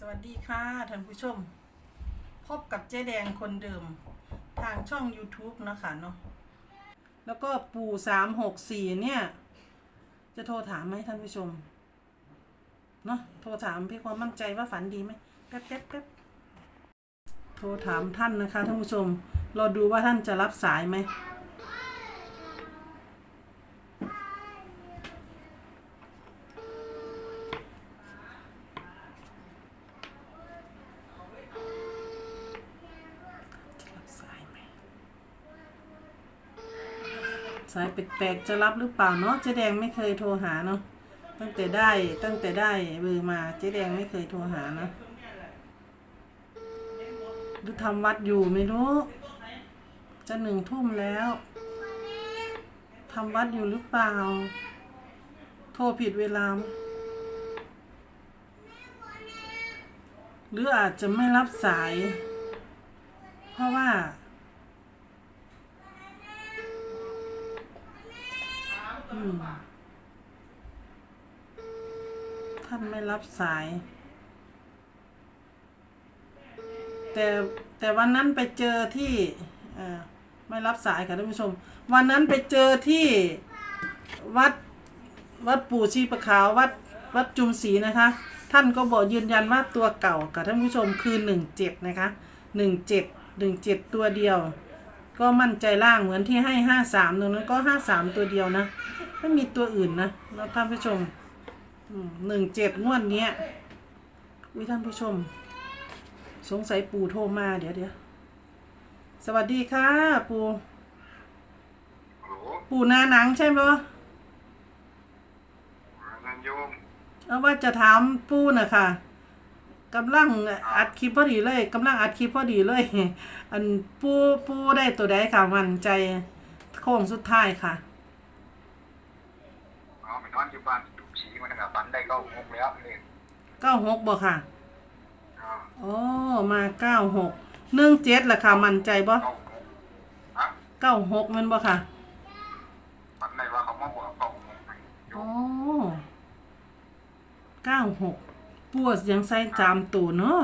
สวัสดีค่ะท่านผู้ชม พบกับเจ๊แดงคนเดิม ทางช่อง YouTube นะคะเนาะแล้วก็ปู่สามหกสี่เนี่ย จะโทรถามไหมท่านผู้ชม เนาะโทรถามเพื่อความมั่นใจว่าฝันดีไหมแป๊บแป๊บแป๊บโทรถามท่านนะคะท่านผู้ชม เราดูว่าท่านจะรับสายไหม จะรับสายไหม สายแปลกๆจะรับหรือเปล่าเนาะเจ๊แดงไม่เคยโทรหาเนาะตั้งแต่ได้ตั้งแต่ได้เบอร์มาเจ๊แดงไม่เคยโทรหานะหรือทำวัดอยู่ไม่รู้ จะหนึ่งทุ่มแล้วทำวัดอยู่หรือเปล่า โทรผิดเวลา หรืออาจจะไม่รับสาย เพราะว่า อืม ท่านไม่รับสาย แต่แต่วันนั้นไปเจอที่ไม่รับสายค่ะท่านผู้ชม วันนั้นไปเจอที่วัดวัดปู่ชีประขาววัดวัดจุมศรีนะคะ ท่านก็บอกยืนยันว่าตัวเก่ากับท่านผู้ชมคือหนึ่งเจ็ดนะคะหนึ่งเจ็ดหนึ่งเจ็ดตัวเดียว ก็มั่นใจล่างเหมือนที่ให้ห้าสามตรงนั้นก็ห้าสามตัวเดียวนะ ไม่มีตัวอื่นนะแล้วท่านผู้ชมหนึ่งเจ็ดงวดเนี้ยวิท่านผู้ชม สงสัยปู่โทรมาเดี๋ยวเดี๋ยวสวัสดีค่ะ ปู่โหลปู่นาหนังใช่ไหมวะนันโยมเอาว่าจะถามปู่นะค่ะกำลังอัดคลิปพอดีเลยกำลังอัดคลิปพอดีเลย อันปู่ปู่ได้ตัวใดค่ะมันใจโค้งสุดท้ายค่ะ เอาไปนอนอยู่บ้านถูกสีมันนะครับฝันได้เก้าหกแล้วเลยเก้าหกบ่ค่ะอ่าโอ้มาเก้าหกหนึ่งเจ็ดล่ะค่ะ มั่นใจบ่เก้าหกฮะเก้าหกแมันบ่ค่ะฝันได้ว่าเขามาบอกเก้าหกโยโอ้มเก้าหกปวดยังใส่จามตูเนาะ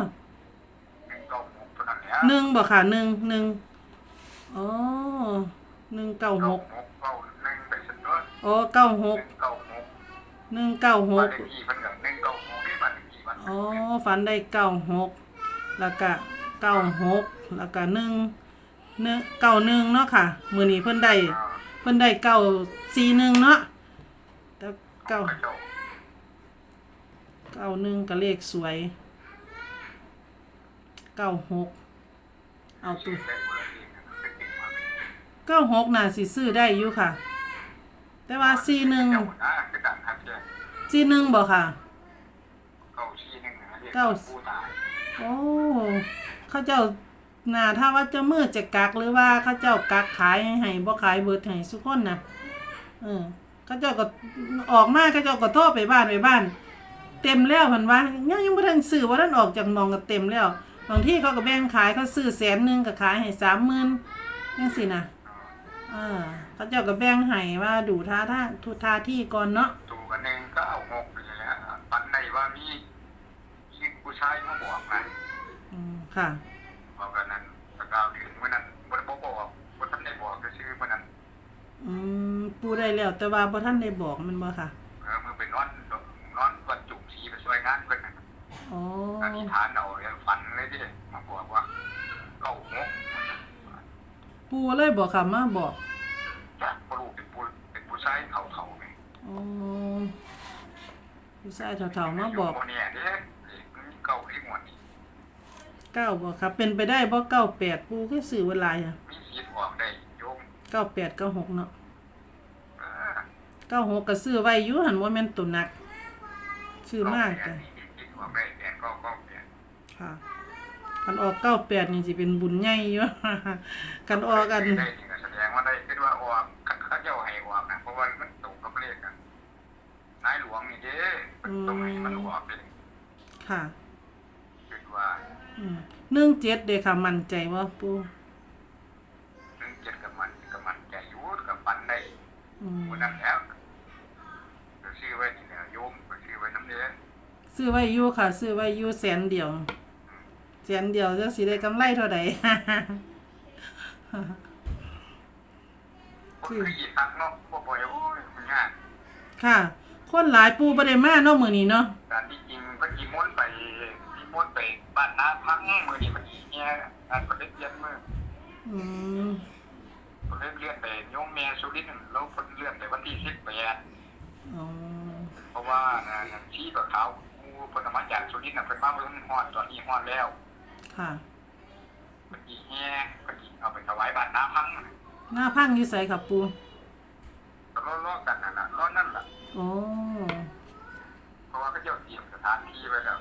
หนึ่งเก้าหกเท่านั้นแหละหนึ่งบ่ค่ะหนึ่งหนึ่งอ๋อหนึ่งเก้าหเก้ากหกเก้าหนึ่งไปสักน้อยอ๋อเก้าหหกนึ่งเก้า หกหนึ่งเก้าหบ้านกเลขที่เพิ่นกับหนึ่งเก้าหกนี่บ้านเลขที่บ้านอ๋อฝันได้เก้าหกแล้วก็เก้าหกแล้วก็หนึ่งหนึ่งเก้าหนึ่งเนาะค่ะ มือนี้เพิ่นได้อ่าเพิ่นได้เก้าสี่หนึ่งเนาะแต่เก้าพระเจ้าเก้าหนึ่งก็เลขสวยเก้าหกเอาตัว ได้คนละเลขนะเป็นเด็กมาเลยเก้าหกน่ะสิซื้อได้อยู่ค่ะ แต่ว่าสี่หนึ่งเจ้าหน้า สี่หนึ่งบ่ค่ะ เก้าชี้หนึ่งนะเรียกเก้า ผู้ตายโอ้เขาเจ้าน่าถ้าว่าเจ้ามือจะกักหรือว่าเขาเจ้ากักขายให้ให้บ่ขายเบิดให้สุกคนนะเออเขาเจ้าก็ออกมาเขาเจ้าก็โทรไปบ้านไปบ้าน เต็มแล้วเพิ่นว่ายังยังบ่ทันซื้อบ่ทันออกจากหมองก็เต็มแล้วบางที่เขาก็แบ่งขายเขาซื้อแสนหนึงก็ขายให้30,000จังซี่นะเออเขาเจ้าก็แบ่งให้ว่าดูท่าทางทุท่าที่ก่อนเนาะตัว กันหนึ่งก็เอาหกไปเลยฮะฝันในว่ามีมีผู้ชายมาบอกนะอืมค่ะบอกกันนั้นสกาวถึงวันนั้นบริบอกบอกบริษัทได้บอกก็ชื่อวันนั้นอืมปูได้แล้ว แต่ว่าบ่ทันได้บอกมันบ่ค่ะเออมือไปนอนนอนวันจุ่มสีไปช่วยงานเพื่อนนะอ๋ออธิษฐานเอาอย่างฝันเลยที่มาบอกว่าเก้าหกปูเลยบอกค่ะมาบอกจากพลูกเป็นผู้เป็นผู้ชายเถ่าๆไงอ๋อ ผู้ชายเฒ่าๆมาบอกเนี่ยเนี่ยมีเก้าที่หมดนี่เก้าบอกค่ะเป็นไปได้บ่เก้าแปดปูคือสื่อเวลาอะมีสีออกได้โยมเก้าแปดเก้าหกเนาะเออเก้าหกก็ซื้อไว้อยู่หันว่าแม่นตัวหนักซื้อมากกักันสีออกได้แดงก็ก็เปลี่ยนค่ะคันออกเก้าแปดนี่สิเป็นบุญใหญ่อยู่คันออกกัน ได้ถึ ด้ตรงไหนมันออกเป็นค่ะ คิดว่าอืมหนึ่งเจ็ดเด้ค่ะ มั่นใจว่าปูหนึ่งเจ็ดกับมันกับมันใจอยู่กับปันได้อืมคนนั้นแล้วก็ชื่อไว้นี่เนี่ยโยมก็ชื่อไว้น้ำเด้ซื้อไว้อยู่ค่ะ ซื้อไว้อยู่แสนเดียวแสนเดียวจะสิได้กำไรเท่าใด คนคืออีตักเนาะบ่บ่อยโอ้ยมันยากค่ะ คนหลายปูบ่ได้มาเนาะมื้อนี้เนาะการที่จริงก็จีม้วนไปจีม้วนไปบ้านนาพังมือนี่มันอีเนี่ยการก็ได้เรียนมืออืมก็ได้เรียนไปโยมแม่สุรินทร์แล้วคนเลื่อนไปวันที่สิบแปดอ๋อเพราะว่านะชี้กับเขากูเพนมาจากสุรินทร์น่ะเพิ่นมาเบิ่งฮอดตอนนี้ฮอดแล้ว ค่ะเพิ่นสิแห่เพิ่นสิเอาไปถวายบ้านนาพังน่ะหน้าพังอยู่ไสครับปูก็ล้อๆกันนั่นน่ะล้อนั่นล่ะ โอ้เพราะว่าเขาเจ้าเตรียมสถานที่ไว้แล้ว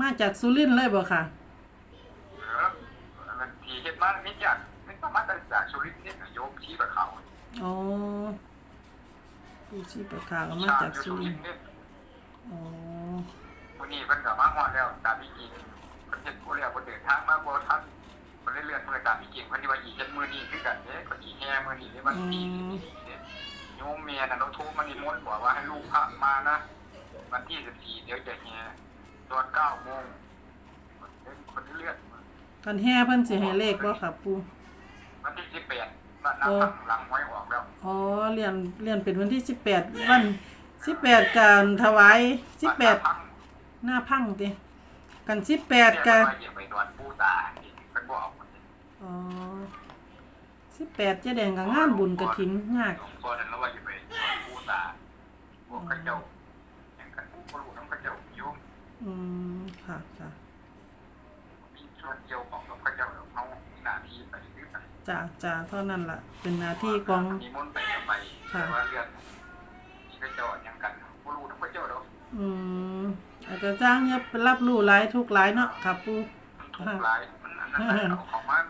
มาจากสุรินทร์เลยบ่ค่ะเออมันที่เฮ็ดมานี่จากไม่ต้องมาจากสุรินทร์นี่น่ะโยมชี้กับเขาอ๋อปูชีพขาวก็มาชาจากติสุสุริรินนททร์ร์นี่อ๋อวันนี้เพิ่นก็มาฮอดแล้วตามที่จริงเพิ่นเฮ็ดผู้แล้วเพิ่นเดินทางมาบ่ทันเพิ่นเลยเลื่อนเพิ่นตามที่จริงเพิ่นที่ว่าอีกเฮ็ดมื้อนี้คือกันเด้เพิ่นสิแห่มื้อนี้ในวันที่14เนี่ ยโยมเมียน่ะเราโทรมานิมนต์บอกว่าให้ลูกพระมานะวันที่14เดี๋ยวจะแห่ตอน9โมงเพิ่นคนที่เลื่อนกันแห่เพิ่นสิให้เลขบ่ครับปูวันที่18บ้านน้ำพังหลังหวยออกแล้วอ๋อเรียนเรียนเป็นวันที่สิบแปดวันสิบแปดการถวายสิบแปดบ้านน้ำพังหน้าพังติกันสิบแปดเนี่ยกัเพิ่นว่าอย่าไปดอนปูตานี่เพิ่นบ่เอาคนนี้อ๋อสิบแปดเจะแดงกับงานบุญกระถินยาก ตาพวกเขาเจ้าอย่างกันบ่รู้นำเขาเจ้าอยู่อืมค่ะค่ะมีส่วนเกี่ยวของกับเขาเจ้าแล้วเขามีหน้าที่ไปคือกันจ้าจ้าเท่านั้นล่ะ เป็นหน้าที่ของมีมนต์ไปก็ไปค่ะแต่ว่าเรื่องที่เขาเจ้าอย่างกันบ่รู้นำเขาเจ้าดอกอืมอาจจะจ้างเนี่ยไปรับรู้หลายทุกข์หลายเนาะครับปูมันทุกข์หลายมันอันนั้นเอาของมัน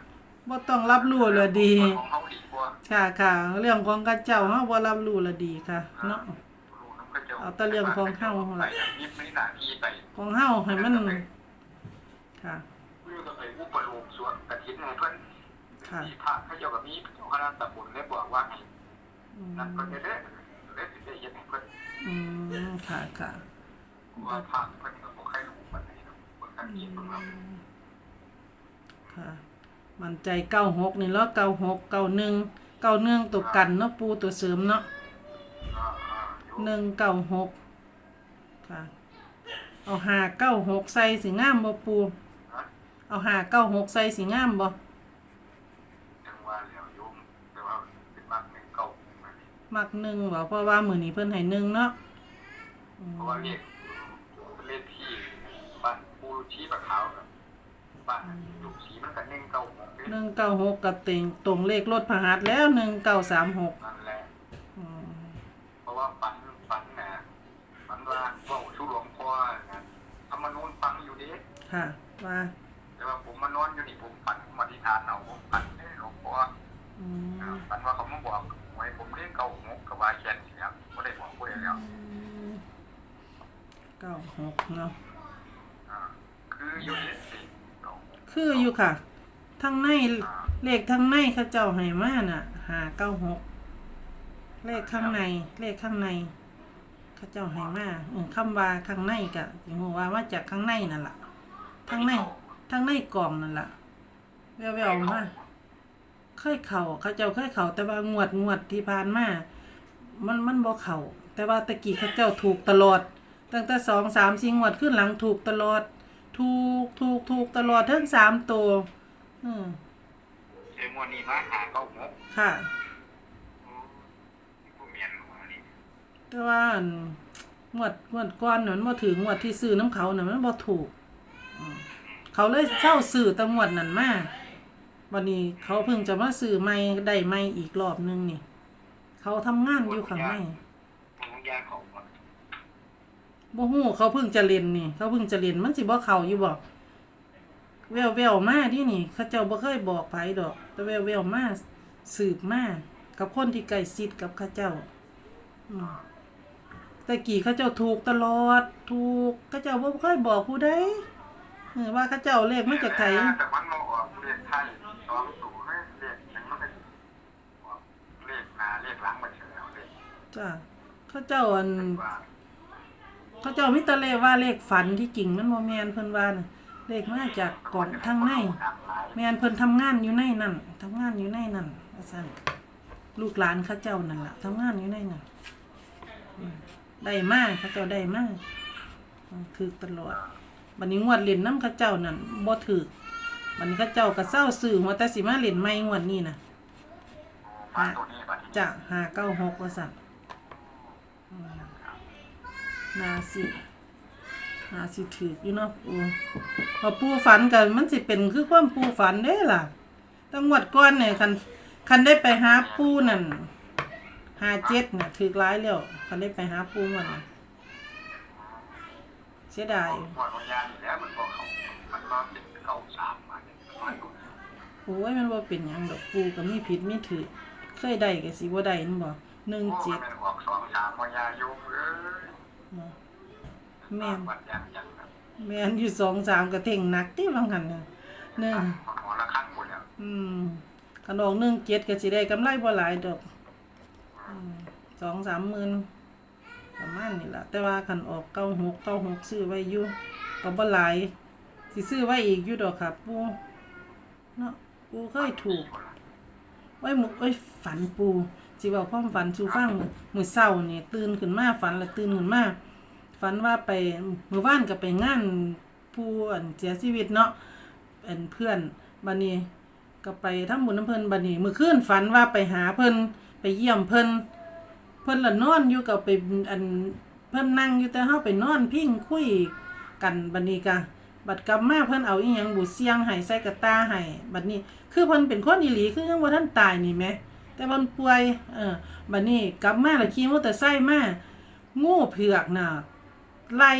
บ่ต้องรับรู้เลยดี ของเขาดีกว่าค่ะค่ะเรื่องของกระเจ้าเฮาบ่รับรู้ละดีค่ะ เนาะ รู้นำเขาเจ้าเอาแต่เรื่องของเฮาไปล่ะมีมีหน้าที่ไปของเฮาให้มัน ค่ะ เรื่องก็ไปอุปโลกส่วนกระถินให้เพิ่นค่ะ ที่พระเขาเจ้าก็มีเจ้าคณะตำบลได้บอกว่าให้อืมนั่นเพิ่นจะได้ได้สิได้เฮ็ดให้เพิ่นอืมค่ะค่ะ ว่าพระเพิ่นก็บ่ใครรู้ปานใดเนาะเพิ่นก็เกียรติเพิ่นว่าค่ะ มันใจเก้าหกนี่แล้วเก้าหกเก้าหนึ่งเก้าหนึ่งตัวกันเนาะปูตัวเสริมเนาะหนึ่งเก้าหกค่ะเอาหาเก้าหกใส่สีงามบ่ปูเอาหาเก้าหกใส่สีงามบ่จังว่าแล้วโยมแต่ว่าเป็นมากหนึ่งเก่ามักหนึ่งบ่เพราะว่ามือนี้เพิ่นให้หนึ่งเนาะเพราะว่าเลขเลขที่บ้านปูชีปะขาวกับ บ้านลูกสีมันก็หนึ่งเก่าหกเด้หนึ่งเก้าหกกับเต็งตรงเลขรถพหัสแล้วหนึ่งเก้าสามหกนั่นแหละอืมเพราะว่าฝันฝันน่ะฝันว่าเว้าสู่หลวงพ่อนะธรรมนูญฟังอยู่เด้ค่ะ ว่าแต่ว่าผมมานอนอยู่นี่ผมฝันผมอธิษฐานเอาผมฝันเด้หลวงพ่ออืมฝันว่าเขามาบอกไว้ผมเรียกเก่าหกกับว่าแค่นี้ครับไม่ได้บอกผู้ใดแล้วเก้าหกเนาะอ่าคืออยู่ในสิเก่าหก คืออยู่ค่ะ ทั้งในเลขทั้งในเขาเจ้าให้มาน่ะหาเก้าหกเลขข้างใน เลขข้างในเขาเจ้าให้มาเออคำว่าข้างในกะสิฮู้ว่ามาจากข้างในนั่นแหละทั้งในทั้งในกล่องนั่นแหละแววๆมาเคยเข่าเขาเจ้าเคยเข่าแต่ว่างวดงวดที่ผ่านมามันมันบ่เข่าแต่ว่าตะกี้เขาเจ้าถูกตลอด ตั้งแต่สองสามสี่งวดขึ้นหลังถูกตลอด ถูกถูกถูกตลอดทั้งสามตัว อืมเอ้มวันนี้มาหาเก่าหกค่ะอืมผู้เมียนหัวนี่แต่ว่าอั่นงวดงวดก้อนน่ะมันบ่ถึงงวดที่ซื้อน้ำเขาน่ะมันบ่ถูกอืมเขาเลยเช่าซื้อแตังวดนั้นมาวันนี้เขาเพิ่งจะมาซื้อใหม่ได้ใหม่อีกรอบนึงนี่ เขาทำงานอยู่ข้างในมันยาเขาบ่ บ่ฮู้เขาเพิ่งจะเรียนนี่ เขาเพิ่งจะเรียนมันสิบ่เข้าอยู่บ่แววๆมาที่นี่ เขาเจ้าบ่เคยบอกไผดอก แต่แววๆมาสืบมากับคนที่ใกล้ชิดกับเขาเจ้าอืมแต่กี้เขาเจ้าถูกตลอด ถูกเขาเจ้าบ่เคยบอกผู้ใดเออว่าเขาเจ้าเลขมาจากไทยแต่มันมาออกเลขไทยสองตัวให้เลขหยังมันก็ออกเลขหน้าเลขหลังมาเฉยเอาเลขจ้ะเขาเจ้าอันว่า เขาเจ้ามิตรเลขว่าเลขฝันที่จริงมันบ่แม่นเพิ่นว่าน่ะเลขมาจากก่อนทางในแม่นเพิ่นทำงานอยู่ในนั่นทำงานอยู่ในนั่นว่าซั่นลูกหลานเขาเจ้านั่นล่ะทำงานอยู่ในนั่นอืมได้มากเขาเจ้าได้มากถือตลอดบัดนี้งวดเล่นน้ำเขาเจ้านั่นบ่ถือบัดนี้เขาเจ้าก็เศร้าซื้อหัวแต่สิมาเล่นใหม่งวดนี้น่ะมาตัวนี้บัดนี้จะหาเก้าหกว่าสั่นอืม นาสินาสิถืออยู่เนาะปูพอปูฝันกันมันสิเป็นคือความปูฝันเด้ล่ะตั้งงวดก้อนเนี่ยคันคันได้ไปหาปูนั่นหาเจ็ดเนี่ยถือร้ายแล้วคันได้ไปหาปูมันเสียดายหมดวิญญาณอยู่แล้วมันเปลี่ยนตัวนี้โอ้ยมันว่าเป็นยังดอกปูก็มีผิดมีถือเคยได้ก็สิบ่าได้นั่นบ่หนึ่งเจ็ดสองสามวิญญาณอยู่เอ้ แม่นบัดยังยังครับแม่นอยู่สองสามกระเท่งหนักที่บางหันน่ะหนึ่งหัวละครั้งหมดแล้วอืมขนมหนึ่งเจ็ดก็สิได้กำไรบ่หลายดอกอืมสองสามหมื่นประมาณนี้ล่ะ แต่ว่าคันออกเก้าหกเก้าหกซื้อไว้อยู่ก็บ่หลายสิซื้อไว้อีกอยู่ดอกครับปูเนาะปูเคยถูก ไว้หมุไว้ยฝันปูสิเว้าความฝันสู่ฟังมื้อมื้อเช้านี่ตื่นขึ้นมาฝันแล้วตื่นขึ้นมา ฝันว่าไปเมื้อวานก็ไปงานผู้อันเสียชีวิตเนาะอันเพื่อนบัดนี้ก็ไปทำบุญน้ำเพิ่นบัดนี้มื้อคืนฝันว่าไปหาเพิ่นไปเยี่ยมเพิ่นเพิ่นละนอนอยู่กับไปอันเพิ่นนั่งอยู่แต่เฮาไปนอนพิงคุยกันบัดนี้กะบัดกลับมาเพิ่นเอาอีหยังบูเสียงให้ใส่กระตาให้บัดนี้ คือเพิ่นเป็นคนอีหลีคือยังบ่ทันตายนี่แหมแต่เพิ่นป่วยเออบัดนี้กลับมาแล้วขี่มอเตอร์ไซค์มางูเผือกน่ะ ไล่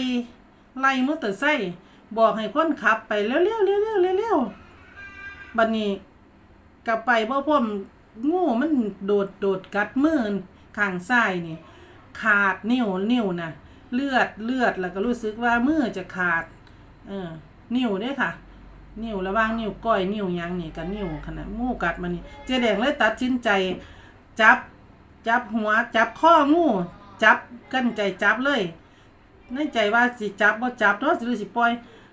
ไล่มอเตอร์ไซค์บอกให้คนขับไปเร็วๆเร็วๆเร็วๆบัดนี้กลับไปบ่พร้อมงูมันโดดโดดกัดมือข้างซ้ายนี่ ขาดนิ้วนิ้วนะเลือดเลือดแล้วก็รู้สึกว่ามือจะขาด เออ นิ้วเด้ค่ะ นิ้วระว่างนิ้วก้อยนิ้วยังนี่กับนิ้วขนาดงูกัดมันนี่เจ๊แดงเลยตัดสินใจ จับ จับหัว จับข้องูจับกั้นใจจับเลย ในใจว่าสิจับบ่จับเนาะสิหรือสิปล่อย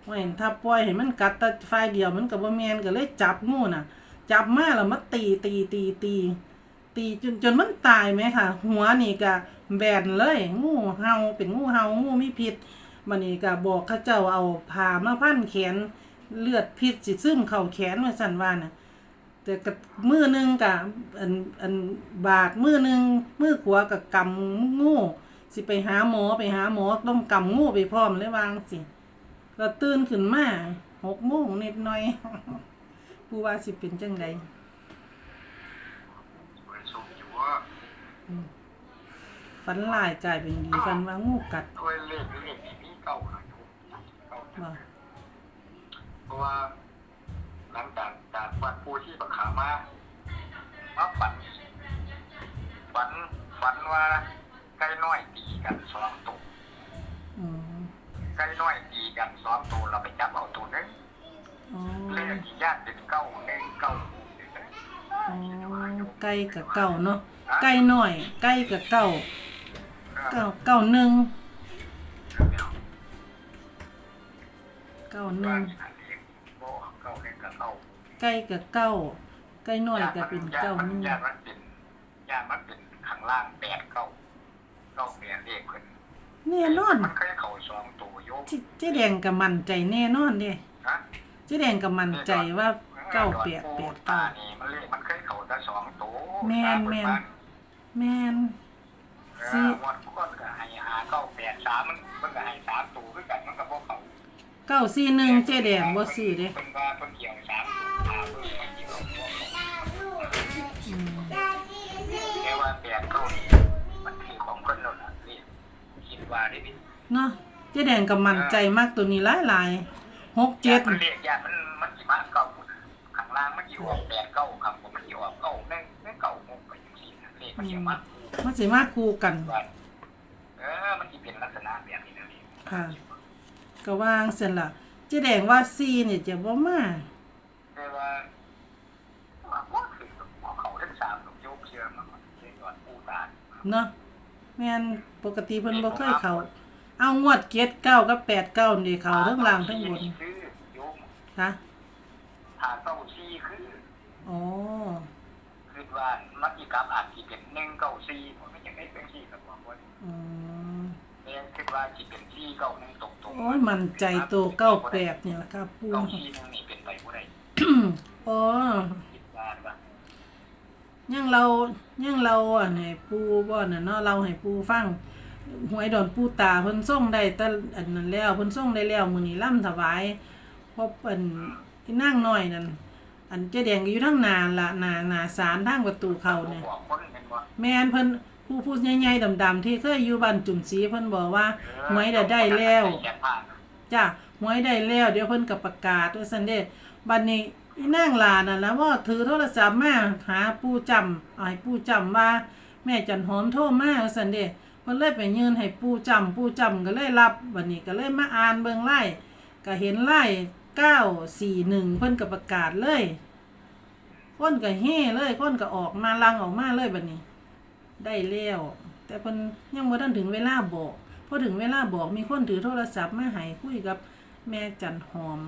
ว่าเห็นถ้าปล่อยเห็นมันกัดแต่ฝ่ายเดียวมันก็บ่แม่นก็เลยจับงูน่ะ จับมาแล้วมาตีตีตีตีตีจนจนมันตายไหมค่ะ หัวนี่ก็แบนเลย งูเห่าเป็นงูเห่างูมีพิษมันนี่ก็บอกเขาเจ้าเอาผ้ามาพันแขนเลือดพิษสิซึมเข้าแขนว่าสั่นว่าน่ะแต่กับมือหนึงกับอันอันบาดมือหนึงมือขวากับกำงู สิไปหาหมอไปหาหมอต้องกำงูไปพร้อมเลยวางสิเราตื่นขึ้นมาหกโมงนิดหน่อยผู้ว่าสิเป็นจังไดบริสุทธิ์อยู่ว่าฝันหลายกลายเป็นดีฝันว่างูกัดด้วยเลขเลขนี้มีเก่าหน่อยอยู่เก่าบ่เพราะว่าหลังจากจากฟันปูที่บักขามามาฝันฝันฝันว่า ไก่น้อยตีกันสองตัวอืมไก่น้อยตีกันสองตัวเราไปจับเอาตัวหนึงอ๋อเลขที่ญาติเป็นเก้าหนึ่งเก้าอ๋อไก่กับเก่าเนาะไก่น้อย ไก่กับเก่าเก่าเก่าหนึ่งเก่าหนึ่งโอ้เก้าหนึ่งกับเก้าไก่กับเก้าไก่น้อยก็เป็นเก้ามัหนึ่งญาติมันเป็นญาติมันเป็นข้างล่างแปดเก้า เก้าแปดเลขคนแน่นอนมันเคยเข่าสองตัวโยกเจเจ๊แดงก็มั่นใจแน่นอนเด้ฮะเจ๊แดงก็มั่นใจว่าเก้าแปดแปดตาเก้านี่มันเลขมันเคยเข่าแต่สองตัวแม่นแม่นแม่นเออวันก่อนก็ให้หาเก้าแปดสามมันมันก็ให้สามตัวด้วยกันมันก็บ่เข่าเก้าสี่หนึ่งเจ๊แดงบ่ซื้อเด้เพิ่นว่าเพิ่นเกี่ยว คิดว่าได้ดิเนาะเจ๊แดงก็มั่นใจมากตัวนี้หลายหลายหกเจ็ดมันเลขยามันมันสิมาเก้าข้างล่างมันอยู่ออกแปดเก้าข้างบนมันอยู่ออกเก้าแม่งแม่งเก้าหกไปจังซี่นะเลขมันสิมามันสิมาคู่กันว่าเออมันสิเป็นลักษณะแบบนี้นะนี่ค่ะ ก็วางเสร็จละเจ๊แดงว่าซีเนี่ยจะบ่มาแต่ว่าว่าบ่ถึงของเขาทั้งสามดอกโยกเชื่อมันเรียกว่าปูตานเนาะ แม่นปกติเพิ่นบ่เคยเข้าเอางวดเจ็ดเก้ากับแปดเก้านี่เขาทั้งล่างทั้งบนคือโยมคะหาเก้าซี่คืออ๋อคือว่ามักอีกรรมอาจสิเป็นหนึ่งเก้าซี่ผมไม่อยากให้เป็นซี่กับว่าคนอืมเรียนคิดว่าสิเป็นซี่เก้าหนึ่งตกตรงโอ้ยมันใจตัวเก้าแปดเนี่ยละครับปูเก้าซี่หนึงนี่เป็นไปบ่ได้อ๋อคิดว่าว่า ยังเรายังเราอะให้ปูบ่น่ะเนาะเราให้ปูฟังหวยดอนปูตาเพิ่นส่งได้แต่อันนั้นแล้วเพิ่นส่งได้แล้วมื้อนี้ล่ำถวายเพราะเพิ่นที่นั่งน้อยนั่นอันเจ๊แดงก็อยู่ทั้งหนาละหนาหนาศาลทางประตูเข้าเนี่ยบอกคนเป็นว่าแม่นเพิ่นผู้พูดใหญ่ๆดำๆที่เคยอยู่บ้านจุ่มสีเพิ่นบอกว่าหวยได้ได้แล้วแกผ่านจ้ะหวยได้แล้ว เดี๋ยวเพิ่นก็ประกาศว่าซั่นเด้บัดนี้ อีนางหลาน่ะแล้วว่าถือโทรศัพท์มาหาปู่จำเอาให้ปู่จำว่า แม่จันหอมโทรมาว่าซั่นเด้เพิ่นเลยไปยืนให้ปู่จำปู่จำก็เลยรับบัดนี้ก็เลยมาอ่านเบิ่งไล่ก็เห็นไล่941เพิ่นก็ประกาศเลยคนก็เฮ่เลยคนก็ออกมาลังออกมาเลยบัดนี้ ได้แล้วแต่เพิ่นยังบ่ทันถึงเวลาบอกพอถึงเวลาบอกมีคนถือโทรศัพท์มาให้คุยกับแม่จันหอม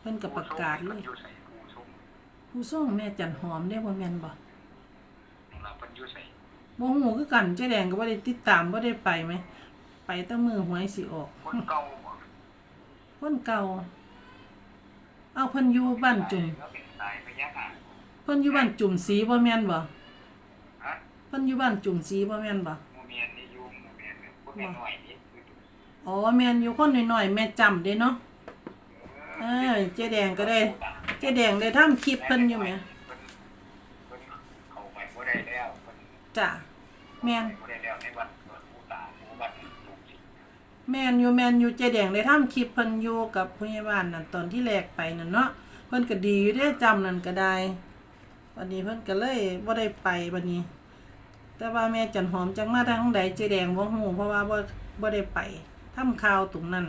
เพิ่นก็ประกาศเลยอยู่ใส่ ผู้ชมผู้ส่งแม่จันหอมได้บ่แม่นบ่เราเป็นอยู่ใส่บ่ฮู้คือกันเจ๊แดงก็บ่ได้ติดตามบ่ได้ไปไหม ไปแตั้งมือหวยสิออก คนเก่าบ่คนเก่า เอาเพิ่นอยู่บ้านจุ่มแล้วเป็นสายพญานาคเพิ่นอยู่บ้านจุ่มสีบ่แม่นบ่ฮะเพิ่นอยู่บ้านจุ่มสีบ่แม่นบ่โมเมียนนี่อยู่โมเมียนเนี่ยพวกแม่น้อยนี่คืออ๋อแม่นอยู่คนน้อยๆแม่จำเด้เนาะเออเจ๊แดงก็ได้ เจ๊แดงได้ทำคลิปเพิ่นอยู่แหมเพิ่นเพิ่นเขาไปบ่ได้แล้วเพิ่นจ้ะแม่นบ่ได้แล้วในวัดเกิดผู้ตาผู้วัดลูกศิษย์แมนอยู่แมนอยู่เจ๊แดงได้ทำคลิปเพิ่นอยู่กับพยาบาลนั่นตอนที่แรกไปนั่นเนาะเพิ่นก็ดีอยู่ได้จำนั่นก็ได้วันนี้เพิ่นก็เลยบ่ได้ไปบัดนี้ แต่ว่าแม่จันหอมจังมาทางใดเจ๊แดงบ่ฮู้เพราะว่าบ่บ่ได้ไปทำข่าวตรงนั้น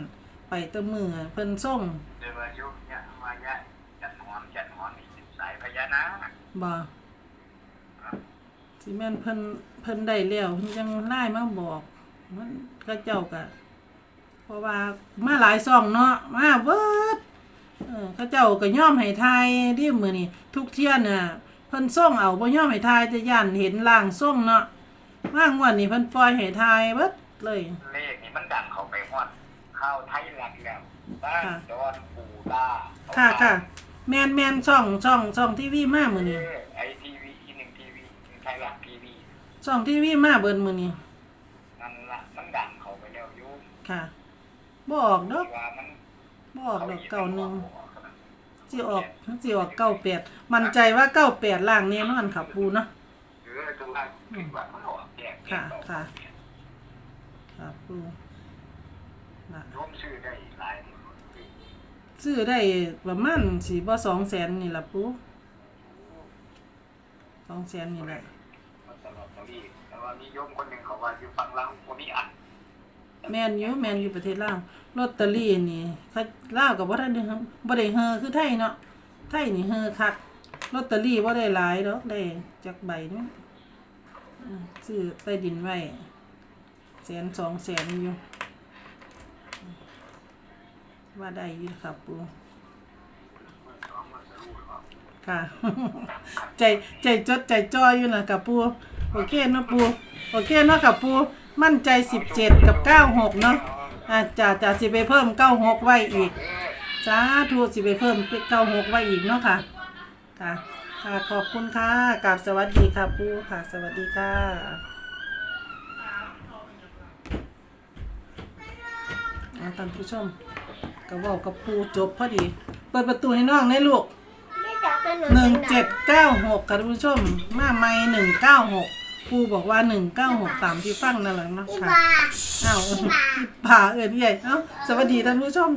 ไปแตะมือเพิ่นส่งเดี๋ยวว่าอยู่เนี่ยว่าเนี่ย นาคบ่สิแม่นเพิ่นเพิ่นได้แล้วเพิ่นจังไล่มาบอก มันก็เจ้าก็เพราะว่ามาหลายซ่องเนาะมาเบิดเออเขาเจ้าก็ย่อมให้ทายที่มือนี่ทุกเที่ยน่ะเพิ่นส่งเอาบ่ย่อมให้ทายจะย่านเห็นล่างส่งเนาะว่างวันนี้เพิ่นปล่อยให้ทายเบิดเลย เลขนี่มันดังเข้าไปฮอดเข้าไทยรัฐแล้วบ้านดอนปูตาค่ะค่ะ แมนแมนช่องช่องช่องทีวีมามื้อนี้ไอทีวีอีหนึ่งทีวีไทยรัฐทีวีช่องทีวีมาเบิ่นมื้อนี้นั่นละมันดังเข้าไปแล้วอยู่ค่ะบ่ออกดอกว่ามันบ่ออกดอกเก่าหนึงสิออกสิออกเก้าแปดมั่นใจว่าเก้าแปดล่างแน่นอนค่ะปูเนาะหรือตัวว่าคิดว่ามันออกแยกค่ะค่ะค่ะปูน่ะรวมชื่อได้หลาย ซื้อได้ประมาณสิบ่สองแสนนี่ล่ะปูสองแสนนี่แหละมันตลอดตลีแต่ว่ามีโยมคนหนึ่งเขาว่าอยู่ฝั่งลาวบ่มีอันแม่นอยู่แม่นอยู่ประเทศลาวลอตเตอรี่นี่เขาลาวก็บ่ทันได้เฮอบ่ได้เฮอคือไทยเนาะไทยนี่เฮอคักลอตเตอรี่บ่ได้หลายดอกได้จักใบนึงอืมซื้อใต้ดินไว้แสนสองแสนอยู่ ว่าได้อยู่ครับปูค่ะ ใจใจจดใจจ่ออยู่นะกับปู โอเคเนาะปู โอเคเนาะกับปู มั่นใจสิบเจ็ดกับเก้าหกเนาะอะจ่าจ่าสิไปเพิ่มเก้าหกไว้อีกสาธุสิไปเพิ่มเก้าหกไว้อีกเนาะค่ะ ค่ะ ค่ะขอบคุณค่ะกราบสวัสดีค่ะปูค่ะ สวัสดีค่ะอะท่านผู้ชม ก็เว่ากับปูจบพอดี เปิดประตูให้น้องได้ลูกไม่จับเป็นหนึ่งเจ็ดเก้าหกค่ะท่านผู้ชม มาไม่หนึ่งเก้าหกครูบอกว่าหนึ่งเก้าหกตามที่ฟังนั่นแหละนะอีคะบาอ้าวผ่าเอินใหญ่เอ้าสวัสดีท่านผู้ชม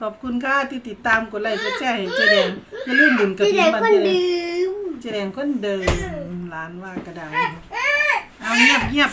ขอบคุณค่ะที่ติดตามกดไลค์กดแชร์ให้เจแดงอย่าลืมบุญกระพี่ถิ่เด็นกบันคนเทิงดื่มเจแดงคนเดิมร้านว่ากระดังเอาเงียบเงียบ